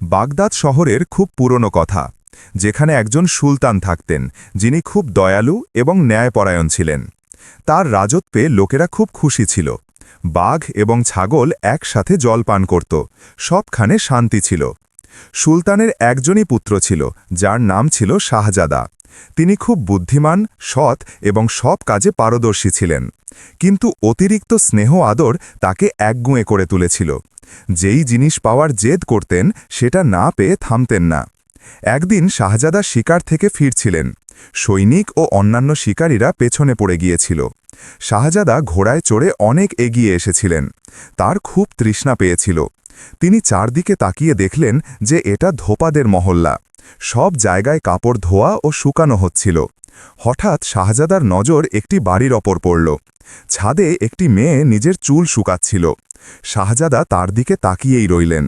Baghdad শহরের খুব পুরনো কথা, যেখানে একজন সুলতান থাকতেন, যিনি খুব দয়ালু এবং ন্যায়পরায়ণ ছিলেন। তার রাজত্বে লোকেরা খুব খুশি ছিল। বাঘ এবং ছাগল একসাথে জল পান করত, সবখানে শান্তি ছিল। সুলতানের একজনই পুত্র ছিল, যার নাম ছিল শাহজাদা। তিনি খুব বুদ্ধিমান, সৎ এবং সব কাজে পারদর্শী ছিলেন। কিন্তু অতিরিক্ত স্নেহ আদর তাকে একগুঁয়ে করে তুলেছিল। যেই জিনিস পাওয়ার জেদ করতেন, সেটা না পেয়ে থামতেন না। একদিন শাহজাদা শিকার থেকে ফিরছিলেন। সৈনিক ও অন্যান্য শিকারীরা পেছনে পড়ে গিয়েছিল। শাহজাদা ঘোড়ায় চড়ে অনেক এগিয়ে এসেছিলেন। তার খুব তৃষ্ণা পেয়েছিল। তিনি চারদিকে তাকিয়ে দেখলেন যে এটা ধোপাদের মহল্লা। সব জায়গায় কাপড় ধোয়া ও শুকানো হচ্ছিল। হঠাৎ শাহজাদার নজর একটি বাড়ির ওপর পড়ল। ছাদে একটি মেয়ে নিজের চুল শুকাচ্ছিল। শাহজাদা তার দিকে তাকিয়েই রইলেন।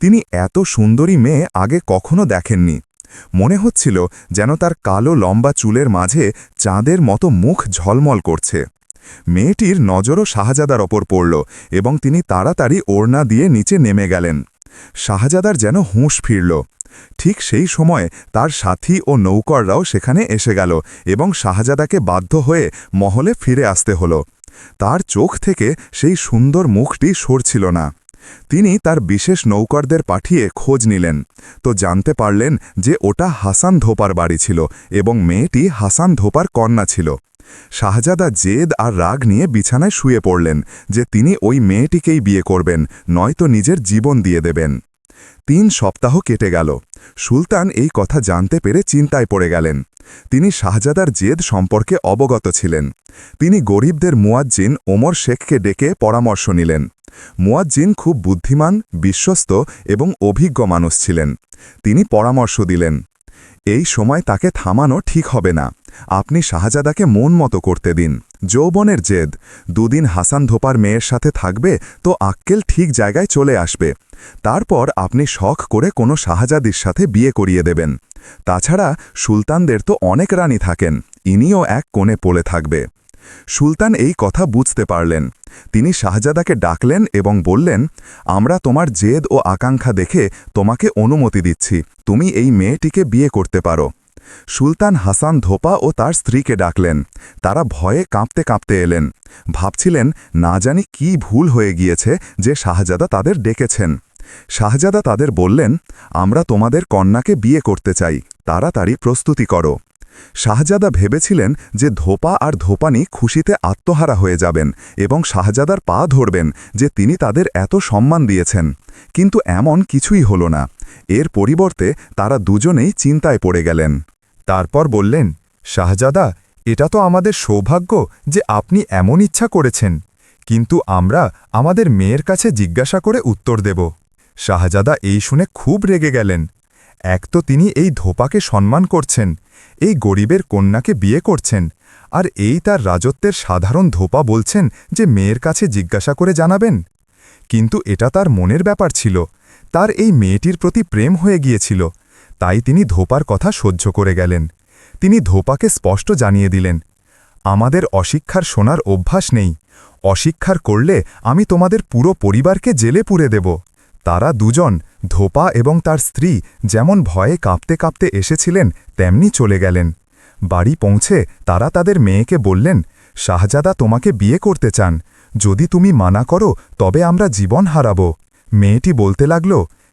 তিনি এত সুন্দরী মেয়ে আগে কখনো দেখেননি। মনে হচ্ছিল যেন তার কালো লম্বা চুলের মাঝে চাঁদের মতো মুখ ঝলমল করছে। মেয়েটির নজরও শাহজাদার ওপর পড়ল এবং তিনি তাড়াতাড়ি ওড়না দিয়ে নিচে নেমে গেলেন। শাহজাদার যেন হুঁশ ফিরল। ঠিক সেই সময় তার সাথী ও নৌকররাও সেখানে এসে গেল এবং শাহজাদাকে বাধ্য হয়ে মহলে ফিরে আসতে হল। তার চোখ থেকে সেই সুন্দর মুখটি সরছিল না। তিনি তার বিশেষ নৌকরদের পাঠিয়ে খোঁজ নিলেন। তো জানতে পারলেন যে ওটা হাসান ধোপার বাড়ি ছিল এবং মেয়েটি হাসান ধোপার কন্যা ছিল। শাহজাদা জেদ আর রাগ নিয়ে বিছানায় শুয়ে পড়লেন যে তিনি ওই মেয়েটিকেই বিয়ে করবেন, নয়তো নিজের জীবন দিয়ে দেবেন। তিন সপ্তাহ কেটে গেল। সুলতান এই কথা জানতে পেরে চিন্তায় পড়ে গেলেন। তিনি শাহজাদার জেদ সম্পর্কে অবগত ছিলেন। তিনি গরিবদের মুয়াজ্জিন ওমর শেখকে ডেকে পরামর্শ নিলেন। মুয়াজ্জিন খুব বুদ্ধিমান, বিশ্বস্ত এবং অভিজ্ঞ মানুষ ছিলেন। তিনি পরামর্শ দিলেন, এই সময় তাকে থামানো ঠিক হবে না। আপনি শাহজাদাকে মন মতো করতে দিন। যৌবনের জেদ, দুদিন হাসান ধোপার মেয়ের সাথে থাকবে তো আক্কেল ঠিক জায়গায় চলে আসবে। তারপর আপনি শখ করে কোনো শাহজাদির সাথে বিয়ে করিয়ে দেবেন। তাছাড়া সুলতানদের তো অনেক রানী থাকেন, ইনিও এক কোণে পড়ে থাকবে। সুলতান এই কথা বুঝতে পারলেন। তিনি শাহজাদাকে ডাকলেন এবং বললেন, আমরা তোমার জেদ ও আকাঙ্ক্ষা দেখে তোমাকে অনুমতি দিচ্ছি। তুমি এই মেয়েটিকে বিয়ে করতে পারো। সুলতান হাসান ধোপা ও তার স্ত্রীকে ডাকলেন। তারা ভয়ে কাঁপতে কাঁপতে এলেন। ভাবছিলেন, না জানি কি ভুল হয়ে গিয়েছে যে শাহজাদা তাদের ডেকেছেন। শাহজাদা তাদের বললেন, আমরা তোমাদের কন্যাকে বিয়ে করতে চাই, তাড়াতাড়ি প্রস্তুতি করো। শাহজাদা ভেবেছিলেন যে ধোপা আর ধোপানি খুশিতে আত্মহারা হয়ে যাবেন এবং শাহজাদার পা ধরবেন যে তিনি তাদের এত সম্মান দিয়েছেন। কিন্তু এমন কিছুই হল না। এর পরিবর্তে তারা দুজনেই চিন্তায় পড়ে গেলেন। তারপর বললেন, শাহজাদা, এটা তো আমাদের সৌভাগ্য যে আপনি এমন ইচ্ছা করেছেন, কিন্তু আমরা আমাদের মেয়ের কাছে জিজ্ঞাসা করে উত্তর দেব। শাহজাদা এই শুনে খুব রেগে গেলেন। এক তো তিনি এই ধোপাকে সম্মান করছেন, এই গরিবের কন্যাকে বিয়ে করছেন, আর এই তার রাজত্বের সাধারণ ধোপা বলছেন যে মেয়ের কাছে জিজ্ঞাসা করে জানাবেন। কিন্তু এটা তার মনের ব্যাপার ছিল, তার এই মেয়েটির প্রতি প্রেম হয়ে গিয়েছিল তাই তিনি ধোপার কথা সহ্য করে গেলেন। তিনি ধোপাকে স্পষ্ট জানিয়ে দিলেন, আমাদের অশিক্ষার শোনার অভ্যাস নেই। অশিক্ষার করলে আমি তোমাদের পুরো পরিবারকে জেলে পুরে দেব। তারা দুজন, ধোপা এবং তার স্ত্রী, যেমন ভয়ে কাঁপতে কাঁপতে এসেছিলেন, তেমনি চলে গেলেন। বাড়ি পৌঁছে তারা তাদের মেয়েকে বললেন, শাহজাদা তোমাকে বিয়ে করতে চান। যদি তুমি মানা করো, তবে আমরা জীবন হারাব। মেয়েটি বলতে লাগল,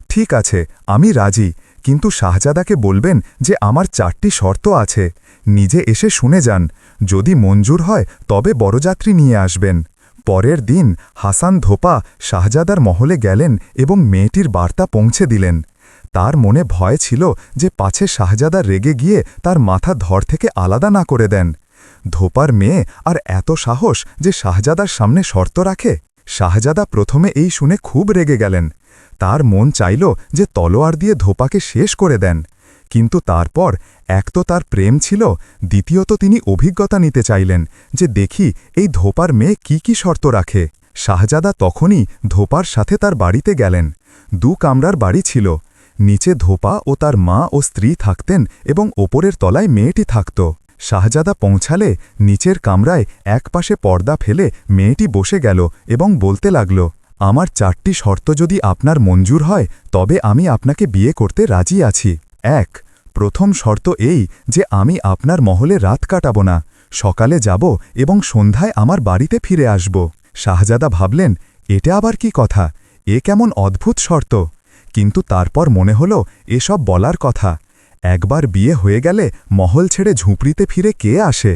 ঠিক আছে, আমি রাজি। কিন্তু শাহজাদাকে বলবেন যে আমার চারটি শর্ত আছে। নিজে এসে শুনে যান। যদি মঞ্জুর হয়, তবে বড়যাত্রী নিয়ে আসবেন। পরের দিন হাসান ধোপা শাহজাদার মহলে গেলেন এবং মেয়েটির বার্তা পৌঁছে দিলেন। তার মনে ভয় ছিল যে পাছে শাহজাদা রেগে গিয়ে তার মাথা ধর থেকে আলাদা না করে দেন। ধোপার মেয়ে আর এত সাহস যে শাহজাদার সামনে শর্ত রাখে। শাহজাদা প্রথমে এই শুনে খুব রেগে গেলেন। তার মন চাইল যে তলোয়ার দিয়ে ধোপাকে শেষ করে দেন। কিন্তু তারপর এক তো তার প্রেম ছিল, দ্বিতীয়ত তিনি অভিজ্ঞতা নিতে চাইলেন যে দেখি এই ধোপার মেয়ে কি কি শর্ত রাখে। শাহজাদা তখনই ধোপার সাথে তার বাড়িতে গেলেন। দু কামরার বাড়ি ছিল। নিচে ধোপা ও তার মা ও স্ত্রী থাকতেন এবং ওপরের তলায় মেয়েটি থাকত। শাহজাদা পৌঁছালে নিচের কামরায় একপাশে পর্দা ফেলে মেয়েটি বসে গেল এবং বলতে লাগল আমার চারটি শর্ত যদি আপনার মঞ্জুর হয়, তবে আমি আপনাকে বিয়ে করতে রাজি আছি। এক, প্রথম শর্ত এই যে আমি আপনার মহলে রাত কাটাব না, সকালে যাব এবং সন্ধ্যায় আমার বাড়িতে ফিরে আসব। শাহজাদা ভাবলেন, এটা আবার কি কথা? এ কেমন অদ্ভুত শর্ত। কিন্তু তারপর মনে হল, এসব বলার কথা। একবার বিয়ে হয়ে গেলে মহল ছেড়ে ঝুপড়িতে ফিরে কে আসে?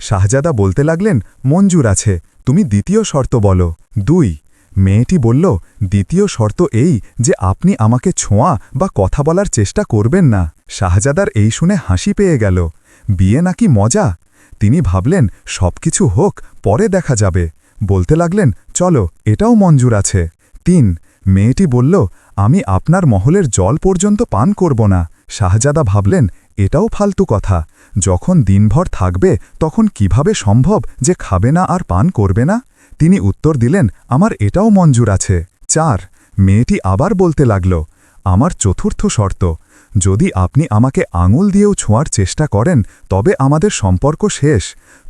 শাহজাদা বলতে লাগলেন, মঞ্জুর আছে, তুমি দ্বিতীয় শর্ত বলো। দুই মেয়েটি বলল, দ্বিতীয় শর্ত এই যে আপনি আমাকে ছোঁয়া বা কথা বলার চেষ্টা করবেন না। শাহজাদার এই শুনে হাসি পেয়ে গেল। বিয়ে নাকি মজা? তিনি ভাবলেন, সবকিছু হোক, পরে দেখা যাবে। বলতে লাগলেন, চলো, এটাও মঞ্জুর আছে। তিন, মেয়েটি বলল, আমি আপনার মহলের জল পর্যন্ত পান করব না। শাহজাদা ভাবলেন, এটাও ফালতু কথা। যখন দিনভর থাকবে, তখন কীভাবে সম্ভব যে খাবে না আর পান করবে না? তিনি উত্তর দিলেন, আমার এটাও মঞ্জুর আছে। চার, মেয়েটি আবার বলতে লাগল, আমার চতুর্থ শর্ত, যদি আপনি আমাকে আঙুল দিয়েও ছোঁয়ার চেষ্টা করেন, তবে আমাদের সম্পর্ক শেষ।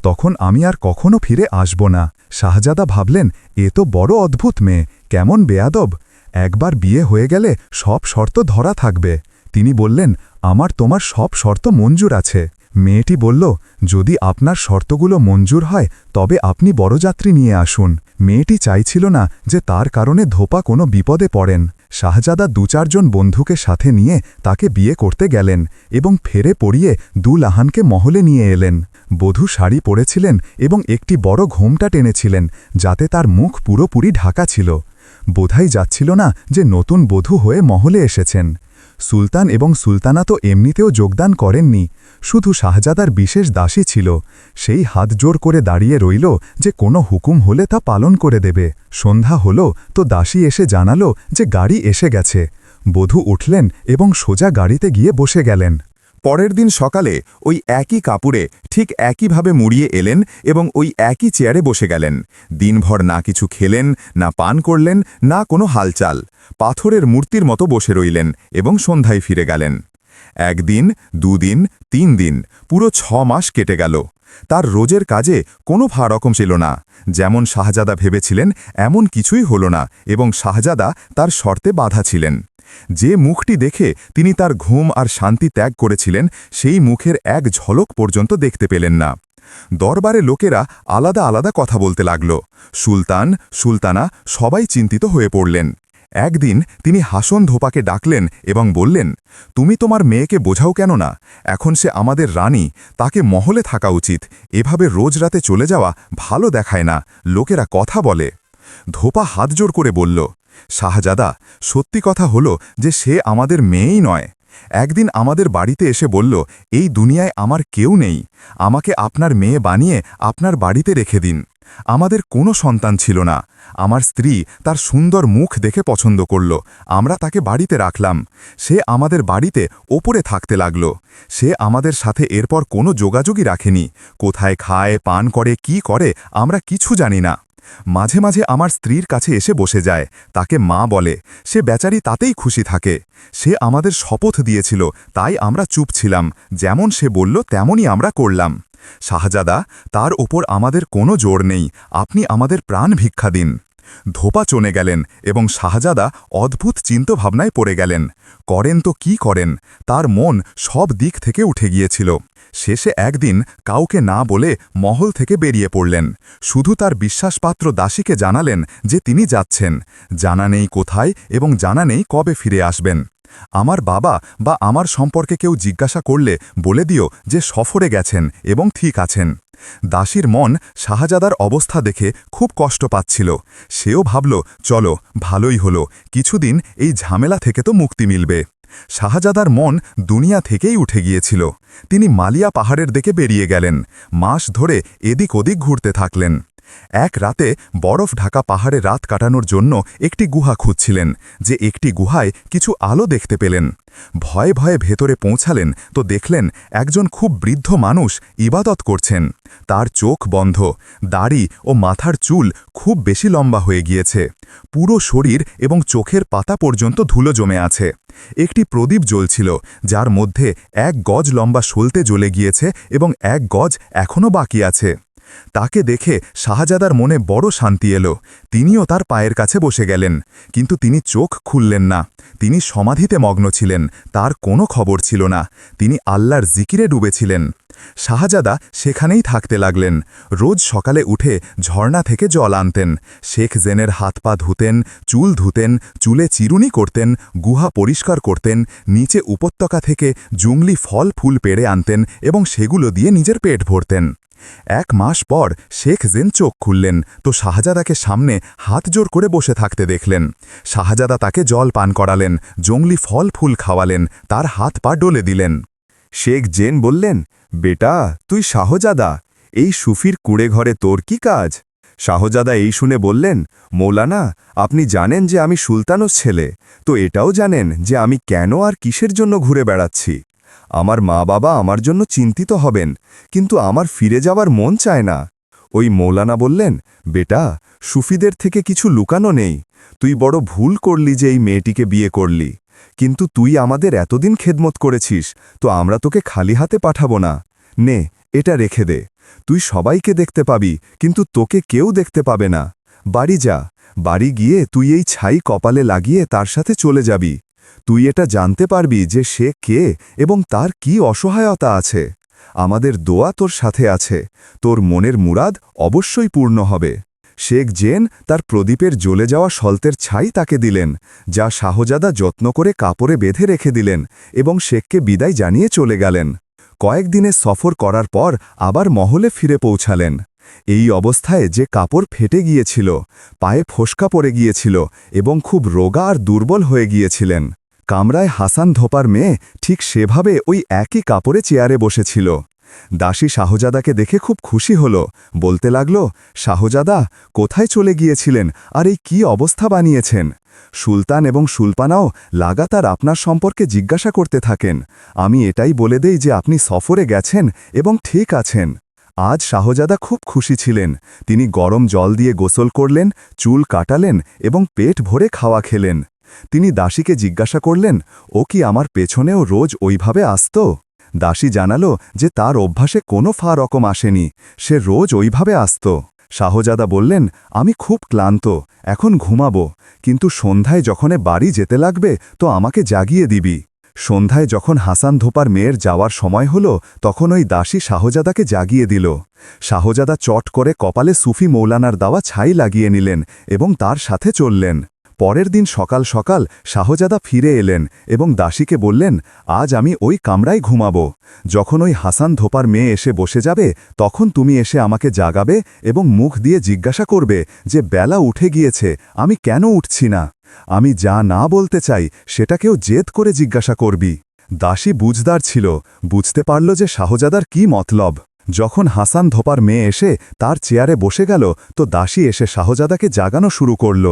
তখন আমি আর কখনো ফিরে আসব না। শাহজাদা ভাবলেন, এ তো বড় অদ্ভুত মেয়ে, কেমন বেয়াদব। একবার বিয়ে হয়ে গেলে সব শর্ত ধরা থাকবে। তিনি বললেন, আমার তোমার সব শর্ত মঞ্জুর আছে। মেয়েটি বলল, যদি আপনার শর্তগুলো মঞ্জুর হয়, তবে আপনি বড়যাত্রী নিয়ে আসুন। মেয়েটি চাইছিল না যে তার কারণে ধোপা কোনো বিপদে পড়েন। শাহজাদা দু চারজন বন্ধুকে সাথে নিয়ে তাকে বিয়ে করতে গেলেন এবং ফেরে পড়িয়ে দু লাহানকে মহলে নিয়ে এলেন। বধূ শাড়ি পরেছিলেন এবং একটি বড় ঘোমটা টেনেছিলেন, যাতে তার মুখ পুরোপুরি ঢাকা ছিল। বোধাই যাচ্ছিল না যে নতুন বধূ হয়ে মহলে এসেছেন। সুলতান এবং সুলতানা তো এমনিতেও যোগদান করেননি। শুধু শাহজাদার বিশেষ দাসী ছিল। সেই হাত জোর করে দাঁড়িয়ে রইল যে কোনো হুকুম হলে তা পালন করে দেবে। সন্ধ্যা হল, তো দাসী এসে জানালো যে গাড়ি এসে গেছে। বধূ উঠলেন এবং সোজা গাড়িতে গিয়ে বসে গেলেন। পরের দিন সকালে ওই একই কাপড়ে ঠিক একইভাবে মুড়িয়ে এলেন এবং ওই একই চেয়ারে বসে গেলেন। দিনভর না কিছু খেলেন, না পান করলেন, না কোনো হালচাল। পাথরের মূর্তির মতো বসে রইলেন এবং সন্ধ্যায় ফিরে গেলেন। একদিন, দুদিন তিন দিন পুরো ছ মাস কেটে গেল। তার রোজের কাজে কোনো ফারকম ছিল না। যেমন শাহজাদা ভেবেছিলেন, এমন কিছুই হল না এবং শাহজাদা তার শর্তে বাধা ছিলেন। যে মুখটি দেখে তিনি তার ঘুম আর শান্তি ত্যাগ করেছিলেন, সেই মুখের এক ঝলক পর্যন্ত দেখতে পেলেন না। দরবারে লোকেরা আলাদা আলাদা কথা বলতে লাগল। সুলতান, সুলতানা সবাই চিন্তিত হয়ে পড়লেন। একদিন তিনি হাসন ধোপাকে ডাকলেন এবং বললেন, তুমি তোমার মেয়েকে বোঝাও কেন না? এখন সে আমাদের রানী, তাকে মহলে থাকা উচিত। এভাবে রোজ রাতে চলে যাওয়া ভালো দেখায় না, লোকেরা কথা বলে। ধোপা হাত জোর করে বলল, শাহজাদা, সত্যি কথা হলো যে সে আমাদের মেয়েই নয়। একদিন আমাদের বাড়িতে এসে বলল, এই দুনিয়ায় আমার কেউ নেই। আমাকে আপনার মেয়ে বানিয়ে আপনার বাড়িতে রেখে দিন। আমাদের কোনো সন্তান ছিল না। আমার স্ত্রী তার সুন্দর মুখ দেখে পছন্দ করল। আমরা তাকে বাড়িতে রাখলাম। সে আমাদের বাড়িতে ওপরে থাকতে লাগল। সে আমাদের সাথে এরপর কোনো যোগাযোগই রাখেনি। কোথায় খায়, পান করে, কি করে, আমরা কিছু জানি না। মাঝে মাঝে আমার স্ত্রীর কাছে এসে বসে যায়। তাকে মা বলে। সে বেচারি তাতেই খুশি থাকে। সে আমাদের শপথ দিয়েছিল। তাই আমরা চুপ ছিলাম। যেমন সে বলল, তেমনই আমরা করলাম। শাহজাদা তার ওপর আমাদের কোনো জোর নেই। আপনি আমাদের প্রাণ ভিক্ষা দিন। ধোপা চনে গেলেন এবং শাহজাদা অদ্ভুত চিন্তভাবনায় পড়ে গেলেন। করেন তো কি করেন? তার মন সব দিক থেকে উঠে গিয়েছিল। শেষে একদিন কাউকে না বলে মহল থেকে বেরিয়ে পড়লেন। শুধু তার বিশ্বাসপাত্র দাসীকে জানালেন যে তিনি যাচ্ছেন। জানা নেই কোথায় এবং জানা নেই কবে ফিরে আসবেন। আমার বাবা বা আমার সম্পর্কে কেউ জিজ্ঞাসা করলে বলে দিও যে সফরে গেছেন এবং ঠিক আছেন। দাসীর মন শাহজাদার অবস্থা দেখে খুব কষ্ট পাচ্ছিল। সেও ভাবল, চলো, ভালোই হলো, কিছুদিন এই ঝামেলা থেকে তো মুক্তি মিলবে। শাহজাদার মন দুনিয়া থেকেই উঠে গিয়েছিল। তিনি মালিয়া পাহাড়ের দিকে বেরিয়ে গেলেন। মাস ধরে এদিক ওদিক ঘুরতে থাকলেন। এক রাতে বরফ ঢাকা পাহাড়ে রাত কাটানোর জন্য একটি গুহা খুঁজছিলেন, যে একটি গুহায় কিছু আলো দেখতে পেলেন। ভয়ে ভয়ে ভেতরে পৌঁছালেন তো দেখলেন একজন খুব বৃদ্ধ মানুষ ইবাদত করছেন। তার চোখ বন্ধ, দাড়ি ও মাথার চুল খুব বেশি লম্বা হয়ে গিয়েছে। পুরো শরীর এবং চোখের পাতা পর্যন্ত ধুলো জমে আছে। একটি প্রদীপ জ্বলছিল, যার মধ্যে এক গজ লম্বা সলতে জ্বলে গিয়েছে এবং এক গজ এখনও বাকি আছে। তাকে দেখে শাহজাদার মনে বড় শান্তি এলো। তিনিও তার পায়ের কাছে বসে গেলেন, কিন্তু তিনি চোখ খুললেন না। তিনি সমাধিতে মগ্ন ছিলেন, তার কোনো খবর ছিল না। তিনি আল্লাহর জিকিরে ডুবেছিলেন। শাহজাদা সেখানেই থাকতে লাগলেন। রোজ সকালে উঠে ঝর্ণা থেকে জল আনতেন। শেখ জেনের হাত পা ধুতেন, চুল ধুতেন, চুলে চিরুনি করতেন, গুহা পরিষ্কার করতেন, নিচে উপত্যকা থেকে জুংলি ফল ফুল পেড়ে আনতেন এবং সেগুলো দিয়ে নিজের পেট ভরতেন। এক মাস পর শেখ জেন চোখ খুললেন, তো শাহজাদাকে সামনে হাত জোর করে বসে থাকতে দেখলেন। শাহজাদা তাকে জল পান করালেন, জঙ্গলি ফল ফুল খাওয়ালেন, তার হাত পা ডলে দিলেন। শেখ জেন বললেন, বেটা, তুই শাহজাদা, এই সুফির কুড়ে ঘরে তোর কি কাজ? শাহজাদা এই শুনে বললেন, মৌলানা, আপনি জানেন যে আমি সুলতানস ছেলে, তো এটাও জানেন যে আমি কেন আর কিসের জন্য ঘুরে বেড়াচ্ছি? আমার মা বাবা আমার জন্য চিন্তিত হবেন, কিন্তু আমার ফিরে যাওয়ার মন চায় না। ওই মৌলানা বললেন, বেটা, সুফিদের থেকে কিছু লুকানো নেই। তুই বড় ভুল করলি যে এই মেয়েটিকে বিয়ে করলি। কিন্তু তুই আমাদের এতদিন খেদমত করেছিস, তো আমরা তোকে খালি হাতে পাঠাবো না। নে, এটা রেখে দে। তুই সবাইকে দেখতে পাবি, কিন্তু তোকে কেউ দেখতে পাবে না। বাড়ি যা। বাড়ি গিয়ে তুই এই ছাই কপালে লাগিয়ে তার সাথে চলে যাবি। তুই এটা জানতে পারবি যে সে কে এবং তার কি অসহায়তা আছে। আমাদের দোয়া তোর সাথে আছে। তোর মনের মুরাদ অবশ্যই পূর্ণ হবে। শেখ জেন তার প্রদীপের জ্বলে যাওয়া সলতের ছাই তাকে দিলেন, যা শাহজাদা যত্ন করে কাপড়ে বেঁধে রেখে দিলেন এবং শেখকে বিদায় জানিয়ে চলে গেলেন। কয়েকদিনে সফর করার পর আবার মহলে ফিরে পৌঁছালেন। এই অবস্থায় যে কাপড় ফেটে গিয়েছিল, পায়ে ফোসকা পড়ে গিয়েছিল এবং খুব রোগা আর দুর্বল হয়ে গিয়েছিলেন। কামরায় হাসান ধোপার মেয়ে ঠিক সেভাবে ওই একই কাপড়ে চেয়ারে বসেছিল। দাসী শাহজাদাকে দেখে খুব খুশি হল। বলতে লাগল, শাহজাদা, কোথায় চলে গিয়েছিলেন? আর এই কি অবস্থা বানিয়েছেন? সুলতান এবং সুলপানাও লাগাতার আপনার সম্পর্কে জিজ্ঞাসা করতে থাকেন। আমি এটাই বলে দেই যে আপনি সফরে গেছেন এবং ঠিক আছেন। আজ শাহজাদা খুব খুশি ছিলেন। তিনি গরম জল দিয়ে গোসল করলেন, চুল কাটালেন এবং পেট ভরে খাওয়া খেলেন। তিনি দাসীকে জিজ্ঞাসা করলেন, ও কি আমার পেছনেও রোজ ওইভাবে আসত? দাসী জানালো যে তার অভ্যাসে কোনো ফা রকম আসেনি, সে রোজ ওইভাবে আসত। শাহজাদা বললেন, আমি খুব ক্লান্ত, এখন ঘুমাবো, কিন্তু সন্ধ্যায় যখনে বাড়ি যেতে লাগবে তো আমাকে জাগিয়ে দিবি। সন্ধ্যায় যখন হাসান ধোপার মেয়ের যাওয়ার সময় হল, তখন ওই দাসী শাহজাদাকে জাগিয়ে দিল। শাহজাদা চট করে কপালে সুফি মৌলানার দেওয়া ছাই লাগিয়ে নিলেন এবং তার সাথে চললেন। পরের দিন সকাল সকাল শাহজাদা ফিরে এলেন এবং দাসীকে বললেন, আজ আমি ওই কামরায় ঘুমাব। যখন ওই হাসান ধোপার মেয়ে এসে বসে যাবে, তখন তুমি এসে আমাকে জাগাবে এবং মুখ দিয়ে জিজ্ঞাসা করবে যে, বেলা উঠে গিয়েছে, আমি কেন উঠছি না? আমি যা না বলতে চাই সেটাকেও জেদ করে জিজ্ঞাসা করবি। দাসী বুঝদার ছিল, বুঝতে পারল যে শাহজাদার কি মতলব। যখন হাসান ধোপার মেয়ে এসে তার চেয়ারে বসে গেল, তো দাসী এসে শাহজাদাকে জাগানো শুরু করল।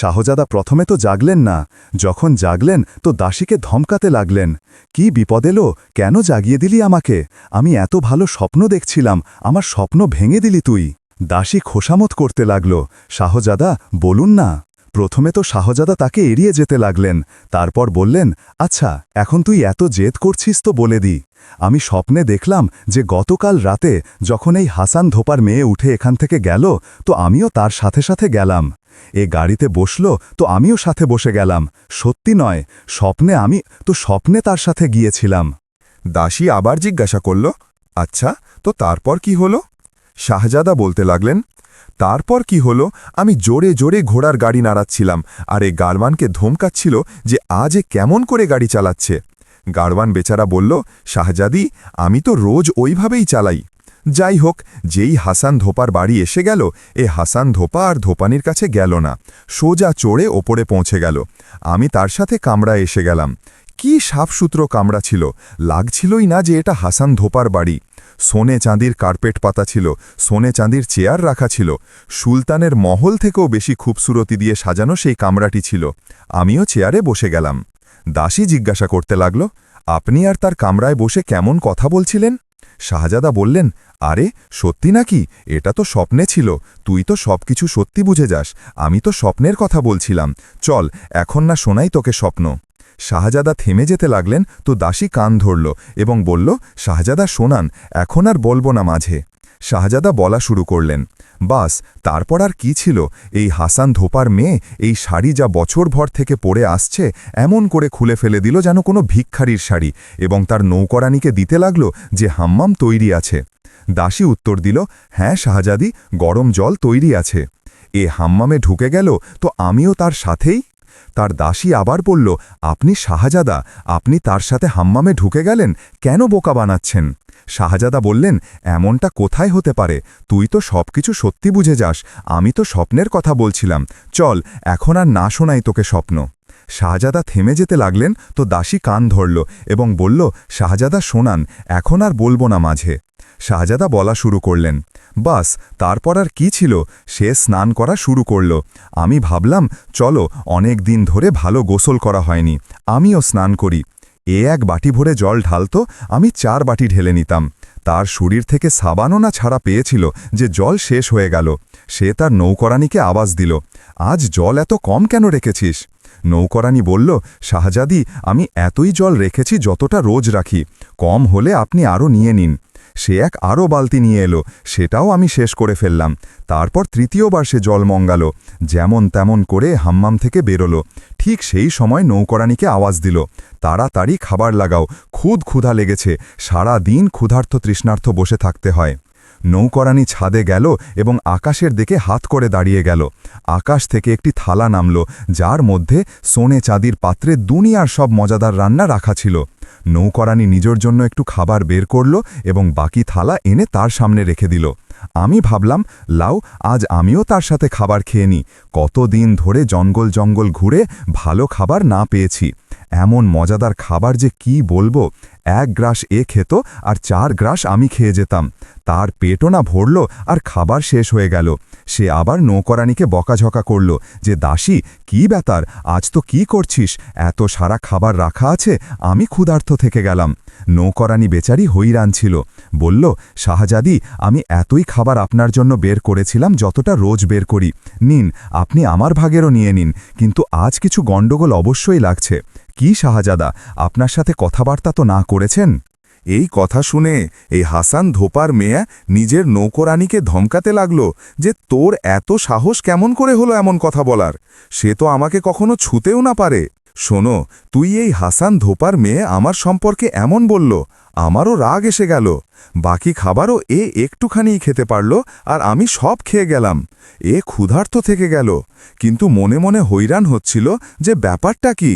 শাহজাদা প্রথমে তো জাগলেন না, যখন জাগলেন তো দাসীকে ধমকাতে লাগলেন, কি বিপদ এলো? কেন জাগিয়ে দিলি আমাকে? আমি এত ভালো স্বপ্ন দেখছিলাম, আমার স্বপ্ন ভেঙে দিলি তুই। দাসী খোসামত করতে লাগল, শাহজাদা, বলুন না। প্রথমে তো শাহজাদা তাকে এড়িয়ে যেতে লাগলেন, তারপর বললেন আচ্ছা এখন তুই এত জেদ করছিস তো বলে দি। আমি স্বপ্নে দেখলাম যে গতকাল রাতে যখন এই হাসান ধোপার মেয়ে উঠে এখান থেকে গেল, তো আমিও তার সাথে সাথে গেলাম। এ গাড়িতে বসল তো আমিও সাথে বসে গেলাম। সত্যি নয়, স্বপ্নে আমি তো স্বপ্নে তার সাথে গিয়েছিলাম। দাসী আবার জিজ্ঞাসা করল আচ্ছা তো তারপর কি হলো? শাহজাদা বলতে লাগলেন, তারপর কি হলো? আমি জোরে জোরে ঘোড়ার গাড়ি নাড়াচ্ছিলাম, আর এ গারওয়ানকে ধমকাচ্ছিল যে আজ এ কেমন করে গাড়ি চালাচ্ছে। গারওয়ান বেচারা বলল, শাহজাদি, আমি তো রোজ ওইভাবেই চালাই। যাই হোক, যেই হাসান ধোপার বাড়ি এসে গেল, এ হাসান ধোপা আর ধোপানির কাছে গেল না। সোজা চড়ে ওপরে পৌঁছে গেল। আমি তার সাথে কামড়া এসে গেলাম। কি সাফসূত্র কামড়া ছিল। লাগছিলই না যে এটা হাসান ধোপার বাড়ি। সোনে চাঁদির কার্পেট পাতা ছিল, সোনে চাঁদির চেয়ার রাখা ছিল। সুলতানের মহল থেকেও বেশি খুবসুরতি দিয়ে সাজানো সেই কামরাটি ছিল। আমিও চেয়ারে বসে গেলাম। দাসী জিজ্ঞাসা করতে লাগল, আপনি আর তার কামরায় বসে কেমন কথা বলছিলেন? শাহজাদা বললেন, আরে, সত্যি নাকি? এটা তো স্বপ্নে ছিল। তুই তো সবকিছু সত্যি বুঝে যাস। আমি তো স্বপ্নের কথা বলছিলাম। চল, এখন না শোনাই তোকে স্বপ্ন। শাহজাদা থেমে যেতে লাগলেন, তো দাসী কান ধরল এবং বলল, শাহজাদা, শোনান, এখন আর বলব না মাঝে। শাহজাদা বলা শুরু করলেন, বাস, তারপর আর কি ছিল? এই হাসান ধোপার মেয়ে, এই শাড়ি যা বছরভর থেকে পরে আসছে, এমন করে খুলে ফেলে দিল যেন কোনো ভিক্ষারির শাড়ি এবং তার নৌকরানিকে দিতে লাগল যে হাম্মাম তৈরি আছে। দাসী উত্তর দিল হ্যাঁ শাহজাদি, গরম জল তৈরি আছে। এ হাম্মামে ঢুকে গেল তো আমিও তার সাথেই? তার দাসী আবার বলল, আপনি শাহজাদা, আপনি তার সাথে হাম্মামে ঢুকে গেলেন, কেন বোকা বানাচ্ছেন? শাহজাদা বললেন, এমনটা কোথায় হতে পারে? তুই তো সবকিছু সত্যি বুঝে যাস। আমি তো স্বপ্নের কথা বলছিলাম। চল, এখন আর না শোনাই তোকে স্বপ্ন। শাহজাদা থেমে যেতে লাগলেন, তো দাসী কান ধরল এবং বলল, শাহজাদা, শোনান, এখন আর বলব না মাঝে। শাহজাদা বলা শুরু করলেন, বাস, তারপর আর কি ছিল? সে স্নান করা শুরু করল। আমি ভাবলাম, চলো, অনেক দিন ধরে ভালো গোসল করা হয়নি। আমিও স্নান করি। এ এক বাটি ভরে জল ঢালতো, আমি চার বাটি ঢেলে নিতাম। তার শরীর থেকে সাবানও না ছাড়া পেয়েছিল যে জল শেষ হয়ে গেল। সে তার নৌকরানিকে আওয়াজ দিল, আজ জল এত কম কেন রেখেছিস? নৌকরানি বলল, শাহজাদি, আমি এতই জল রেখেছি যতটা রোজ রাখি, কম হলে আপনি আরও নিয়ে নিন। সে এক আরও বালতি নিয়ে এলো, সেটাও আমি শেষ করে ফেললাম। তারপর তৃতীয়বার সে জল মঙ্গাল, যেমন তেমন করে হাম্মাম থেকে বেরোলো। ঠিক সেই সময় নৌকরানিকে আওয়াজ দিল, তাড়াতাড়ি খাবার লাগাও, খুদ ক্ষুধা লেগেছে, সারা দিন ক্ষুধার্থ তৃষ্ণার্থ বসে থাকতে হয়। নৌকরানি ছাদে গেল এবং আকাশের দিকে হাত করে দাঁড়িয়ে গেল। আকাশ থেকে একটি থালা নামল, যার মধ্যে সোনে চাঁদির পাত্রে দুনিয়ার সব মজাদার রান্না রাখা ছিল। নৌকরানি নিজের জন্য একটু খাবার বের করল এবং বাকি থালা এনে তার সামনে রেখে দিল। আমি ভাবলাম, লাউ, আজ আমিও তার সাথে খাবার খেয়ে নিই কতদিন ধরে জঙ্গল জঙ্গল ঘুরে ভালো খাবার না পেয়েছি। এমন মজাদার খাবার যে কি বলব? এক গ্রাস এ খেত আর চার গ্রাস আমি খেয়ে যেতাম। তার পেটও না ভরল আর খাবার শেষ হয়ে গেল। সে আবার নৌকরানিকে বকাঝকা করল যে, দাসী, কি ব্যাতার আজ তো কি করছিস? এত সারা খাবার রাখা আছে, আমি ক্ষুধার্থ থেকে গেলাম। নৌকরানি বেচারি হৈরান ছিল। বলল, শাহজাদি, আমি এতই খাবার আপনার জন্য বের করেছিলাম যতটা রোজ বের করি। নিন, আপনি আমার ভাগেরও নিয়ে নিন, কিন্তু আজ কিছু গণ্ডগোল অবশ্যই লাগছে। কি শাহজাদা, আপনার সাথে কথাবার্তা তো না করেছেন? এই কথা শুনে এই হাসান ধোপার মেয়ে নিজের নৌকরানিকে ধমকাতে লাগল যে তোর এত সাহস কেমন করে হলো এমন কথা বলার? সে তো আমাকে কখনো ছুতেও না পারে। শোনো, তুই এই হাসান ধোপার মেয়ে আমার সম্পর্কে এমন বলল, আমারও রাগ এসে গেল। বাকি খাবারও এ একটুখানিই খেতে পারল আর আমি সব খেয়ে গেলাম। এ ক্ষুধার্ত থেকে গেল। কিন্তু মনে মনে হৈরান হচ্ছিল যে ব্যাপারটা কি?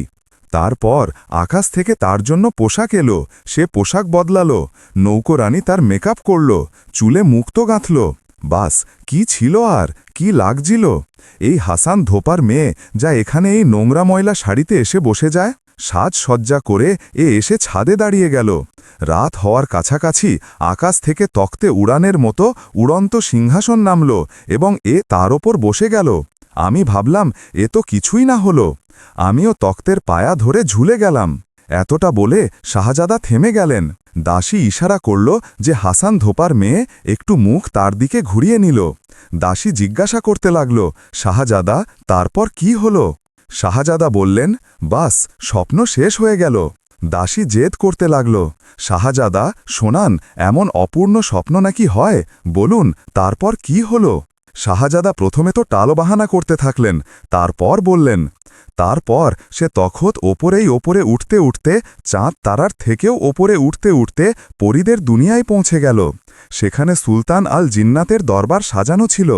তারপর আকাশ থেকে তার জন্য পোশাক এলো, সে পোশাক বদলালো নৌকোরানি তার মেকআপ করল, চুলে মুক্ত গাঁথল। বাস, কি ছিল আর, কি লাগছিল? এই হাসান ধোপার মেয়ে যা এখানে এই নোংরা ময়লা শাড়িতে এসে বসে যায়, সাজসজ্জা করে এ এসে ছাদে দাঁড়িয়ে গেল। রাত হওয়ার কাছাকাছি আকাশ থেকে তক্তে উড়ানের মতো উড়ন্ত সিংহাসন নামল এবং এ তার ওপর বসে গেল। আমি ভাবলাম, এ তো কিছুই না হলো। আমিও তক্তের পায়া ধরে ঝুলে গেলাম। এতটা বলে শাহজাদা থেমে গেলেন। দাসী ইশারা করল যে হাসান ধোপার মেয়ে একটু মুখ তার দিকে ঘুরিয়ে নিল। দাসী জিজ্ঞাসা করতে লাগল, শাহজাদা, তারপর কি হল? শাহজাদা বললেন, বাস, স্বপ্ন শেষ হয়ে গেল। দাসী জেদ করতে লাগল, শাহজাদা, শোনান, এমন অপূর্ণ স্বপ্ন নাকি হয়? বলুন, তারপর কি হল? শাহজাদা প্রথমে তো টালবাহানা করতে থাকলেন, তারপর বললেন, তারপর সে তখত ওপরেই ওপরে উঠতে উঠতে, চাঁদ তারার থেকেও ওপরে উঠতে উঠতে পরিদের দুনিয়ায় পৌঁছে গেল। সেখানে সুলতান আল জিন্নাতের দরবার সাজানো ছিল।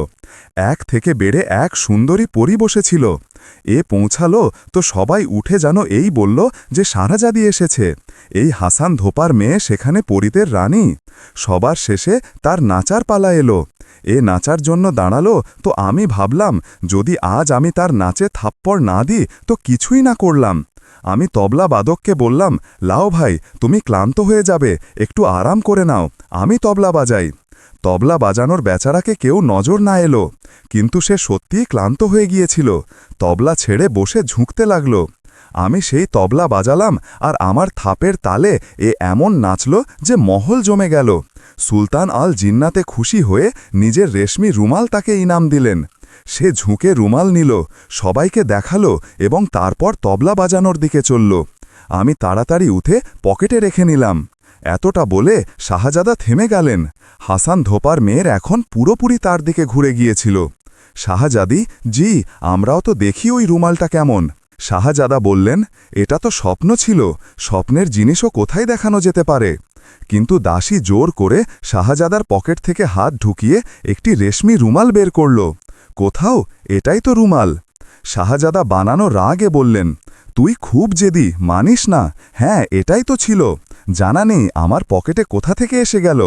এক থেকে বেড়ে এক সুন্দরী পরি বসেছিল। এ পৌঁছালো তো সবাই উঠে যেন এই বলল যে সারাজাদি এসেছে। এই হাসান ধোপার মেয়ে সেখানে পরিদের রানী। সবার শেষে তার নাচার পালা এলো। এ নাচার জন্য দাঁড়াল তো আমি ভাবলাম, যদি আজ আমি তার নাচে থাপ্পড় না দিই তো কিছুই না করলাম। আমি তবলা বাদককে বললাম, লাও ভাই, তুমি ক্লান্ত হয়ে যাবে, একটু আরাম করে নাও, আমি তবলা বাজাই। তবলা বাজানোর বেচারাকে কেউ নজর না এলো, কিন্তু সে সত্যিই ক্লান্ত হয়ে গিয়েছিল। তবলা ছেড়ে বসে ঝুঁকতে লাগল। আমি সেই তবলা বাজালাম আর আমার থাপের তালে এ এমন নাচল যে মহল জমে গেল। সুলতান আল জিন্নাতে খুশি হয়ে নিজের রেশমি রুমাল তাকে ইনাম দিলেন। সে ঝুঁকে রুমাল নিল, সবাইকে দেখাল এবং তারপর তবলা বাজানোর দিকে চলল। আমি তাড়াতাড়ি উঠে পকেটে রেখে নিলাম। এতটা বলে শাহজাদা থেমে গেলেন। হাসান ধোপার মেয়ের এখন পুরোপুরি তার দিকে ঘুরে গিয়েছিল। শাহজাদি, জি, আমরাও তো দেখি ওই রুমালটা কেমন। শাহজাদা বললেন, এটা তো স্বপ্ন ছিল, স্বপ্নের জিনিসও কোথায় দেখানো যেতে পারে? কিন্তু দাসী জোর করে শাহজাদার পকেট থেকে হাত ঢুকিয়ে একটি রেশমি রুমাল বের করল। কোথাও? এটাই তো রুমাল। শাহজাদা বানানো রাগে বললেন, তুই খুব জেদি, মানিস না। হ্যাঁ এটাই তো ছিল। জানা নেই আমার পকেটে কোথা থেকে এসে গেল।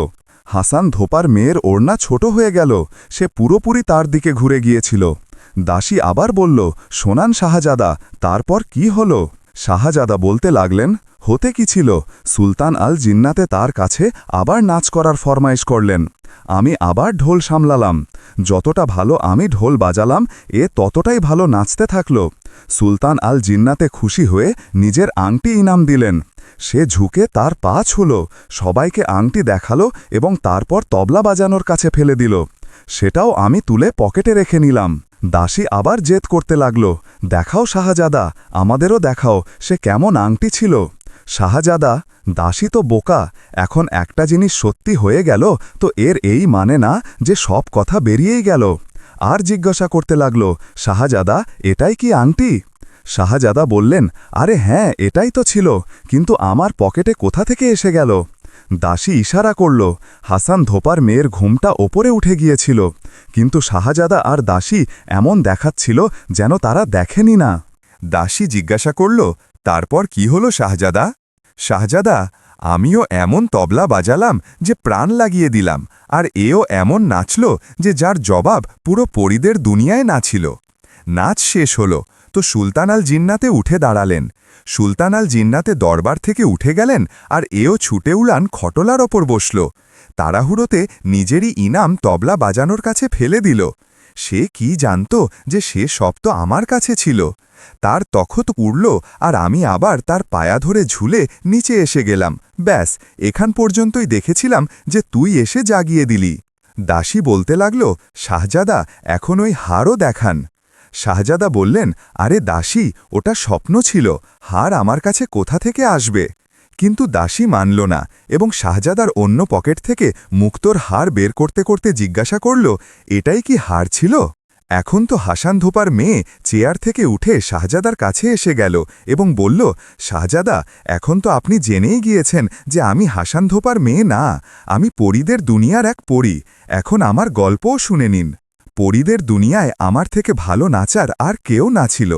হাসান ধোপার মেয়ের ওড়না ছোট হয়ে গেল। সে পুরোপুরি তার দিকে ঘুরে গিয়েছিল। দাসী আবার বলল শোনান শাহজাদা, তারপর কি হল? শাহজাদা বলতে লাগলেন, হতে কি ছিল? সুলতান আল জিন্নাতে তার কাছে আবার নাচ করার ফরমাইশ করলেন। আমি আবার ঢোল সামলালাম। যতটা ভালো আমি ঢোল বাজালাম, এ ততটাই ভালো নাচতে থাকল। সুলতান আল জিন্নাতে খুশি হয়ে নিজের আংটি ইনাম দিলেন। সে ঝুঁকে তার পা ছুল, সবাইকে আংটি দেখাল এবং তারপর তবলা বাজানোর কাছে ফেলে দিল। সেটাও আমি তুলে পকেটে রেখে নিলাম। দাসী আবার জেদ করতে লাগল, দেখাও শাহজাদা, আমাদেরও দেখাও, সে কেমন আংটি ছিল? শাহজাদা, দাসী তো বোকা, এখন একটা জিনিস সত্যি হয়ে গেল, তো এর এই মানে না যে সব কথা বেরিয়েই গেল। আর জিজ্ঞাসা করতে লাগল, শাহজাদা, এটাই কি আংটি? শাহজাদা বললেন, আরে হ্যাঁ এটাই তো ছিল, কিন্তু আমার পকেটে কোথা থেকে এসে গেল? দাসী ইশারা করল, হাসান ধোপার মেয়ের ঘুমটা ওপরে উঠে গিয়েছিল, কিন্তু শাহজাদা আর দাসী এমন দেখাচ্ছিল যেন তারা দেখেনি না। দাসী জিজ্ঞাসা করল, তারপর কি হলো শাহজাদা? শাহজাদা, আমিও এমন তবলা বাজালাম যে প্রাণ লাগিয়ে দিলাম, আর এও এমন নাচল যে যার জবাব পুরো পরিদের দুনিয়ায় নাছিল নাচ শেষ হল তো সুলতান আল জিন্নাতে উঠে দাঁড়ালেন। সুলতান আল জিন্নাতে দরবার থেকে উঠে গেলেন আর এও ছুটে উড়ান খটলার ওপর বসল। তাড়াহুড়োতে নিজেরই ইনাম তবলা বাজানোর কাছে ফেলে দিল। সে কি জানত যে সে সব তো আমার কাছে ছিল। তার তখত উড়ল আর আমি আবার তার পায়া ধরে ঝুলে নিচে এসে গেলাম। ব্যাস, এখান পর্যন্তই দেখেছিলাম যে তুই এসে জাগিয়ে দিলি। দাসী বলতে লাগল, শাহজাদা, এখন ওই হারও দেখান। শাহজাদা বললেন, আরে দাসী, ওটা স্বপ্ন ছিল, হার আমার কাছে কোথা থেকে আসবে? কিন্তু দাসী মানল না এবং শাহজাদার অন্য পকেট থেকে মুক্তোর হার বের করতে করতে জিজ্ঞাসা করল, এটাই কি হার ছিল? এখন তো হাসান ধোপার মেয়ে চেয়ার থেকে উঠে শাহজাদার কাছে এসে গেল এবং বলল, শাহজাদা, এখন তো আপনি জেনেই গিয়েছেন যে আমি হাসান ধোপার মেয়ে না, আমি পরীদের দুনিয়ার এক পরী, এখন আমার গল্পও শুনে নিন। পরীদের দুনিয়ায় আমার থেকে ভালো নাচার আর কেউ না ছিল।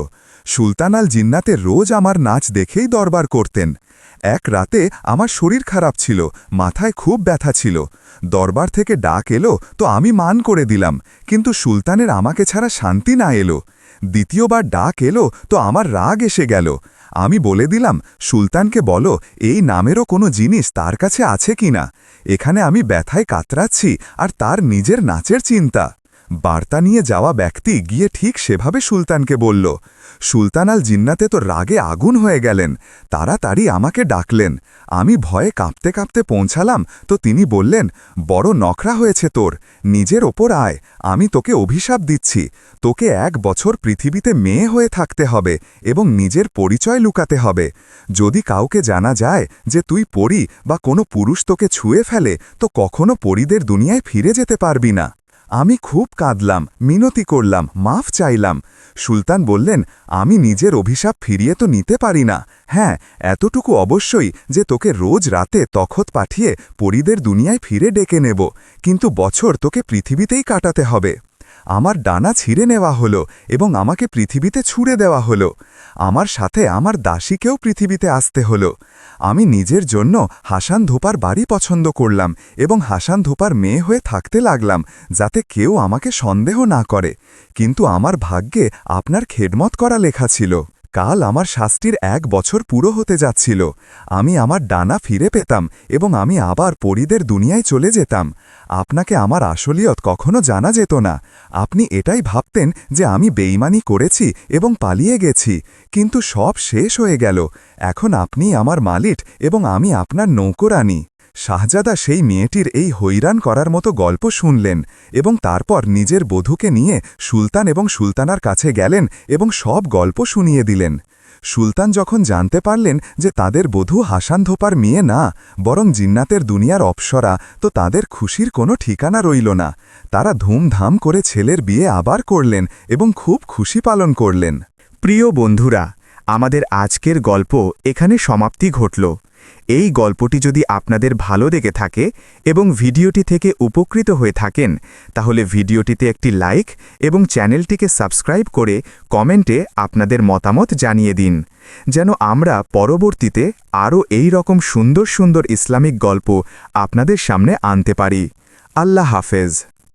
সুলতান আল জিন্নাতে রোজ আমার নাচ দেখেই দরবার করতেন। এক রাতে আমার শরীর খারাপ ছিল, মাথায় খুব ব্যথা ছিল। দরবার থেকে ডাক এলো, তো আমি মান করে দিলাম, কিন্তু সুলতানের আমাকে ছাড়া শান্তি না এলো। দ্বিতীয়বার ডাক এলো, তো আমার রাগ এসে গেল। আমি বলে দিলাম, সুলতানকে বলো, এই নামেরও কোনো জিনিস তার কাছে আছে কিনা? এখানে আমি ব্যথায় কাতরাচ্ছি আর তার নিজের নাচের চিন্তা। বার্তা নিয়ে যাওয়া ব্যক্তি গিয়ে ঠিক সেভাবে সুলতানকে বলল, সুলতান আল জিন্নাতে তো রাগে আগুন হয়ে গেলেন, তাড়াতাড়ি আমাকে ডাকলেন, আমি ভয়ে কাঁপতে কাঁপতে পৌঁছালাম, তো তিনি বললেন, বড় নখরা হয়েছে তোর, নিজের ওপর আয়, আমি তোকে অভিশাপ দিচ্ছি, তোকে এক বছর পৃথিবীতে মেয়ে হয়ে থাকতে হবে এবং নিজের পরিচয় লুকাতে হবে, যদি কাউকে জানা যায় যে তুই পড়ি বা কোনো পুরুষ তোকে ছুঁয়ে ফেলে, তো কখনো পরিদের দুনিয়ায় ফিরে যেতে পারবি না। আমি খুব কাঁদলাম, মিনতি করলাম, মাফ চাইলাম। সুলতান বললেন, আমি নিজের অভিশাপ ফিরিয়ে তো নিতে পারি না। হ্যাঁ এতটুকু অবশ্যই যে তোকে রোজ রাতে তখত পাঠিয়ে পরিদের দুনিয়ায় ফিরে ডেকে নেব। কিন্তু বছর তোকে পৃথিবীতেই কাটাতে হবে। আমার ডানা ছিঁড়ে নেওয়া হল এবং আমাকে পৃথিবীতে ছুড়ে দেওয়া হল। আমার সাথে আমার দাসীকেও পৃথিবীতে আসতে হল। আমি নিজের জন্য হাসান ধোপার বাড়ি পছন্দ করলাম এবং হাসান ধোপার মেয়ে হয়ে থাকতে লাগলাম যাতে কেউ আমাকে সন্দেহ না করে। কিন্তু আমার ভাগ্যে আপনার খেদমত করা লেখা ছিল। কাল আমার শাস্তির এক বছর পুরো হতে যাচ্ছিল। আমি আমার ডানা ফিরে পেতাম এবং আমি আবার পরিদের দুনিয়ায় চলে যেতাম। আপনাকে আমার আসলিয়ত কখনো জানা যেত না। আপনি এটাই ভাবতেন যে আমি বেইমানি করেছি এবং পালিয়ে গেছি, কিন্তু সব শেষ হয়ে গেল। এখন আপনি আমার মালিট এবং আমি আপনার নৌকরানি শাহজাদা সেই মেয়েটির এই হৈরান করার মতো গল্প শুনলেন এবং তারপর নিজের বধূকে নিয়ে সুলতান এবং সুলতানার কাছে গেলেন এবং সব গল্প শুনিয়ে দিলেন। সুলতান যখন জানতে পারলেন যে তাদের বধূ হাসান ধোপার মেয়ে না, বরং জিন্নাতের দুনিয়ার অপসরা, তো তাদের খুশির কোনো ঠিকানা রইল না। তারা ধুমধাম করে ছেলের বিয়ে আবার করলেন এবং খুব খুশি পালন করলেন। প্রিয় বন্ধুরা আমাদের আজকের গল্প এখানে সমাপ্তি ঘটল। এই গল্পটি যদি আপনাদের ভালো লেগে থাকে এবং ভিডিওটি থেকে উপকৃত হয়ে থাকেন, তাহলে ভিডিওটিতে একটি লাইক এবং চ্যানেলটিকে সাবস্ক্রাইব করে কমেন্টে আপনাদের মতামত জানিয়ে দিন। যেন আমরা পরবর্তীতে আরও এই রকম সুন্দর সুন্দর ইসলামিক গল্প আপনাদের সামনে আনতে পারি। আল্লাহ হাফেজ।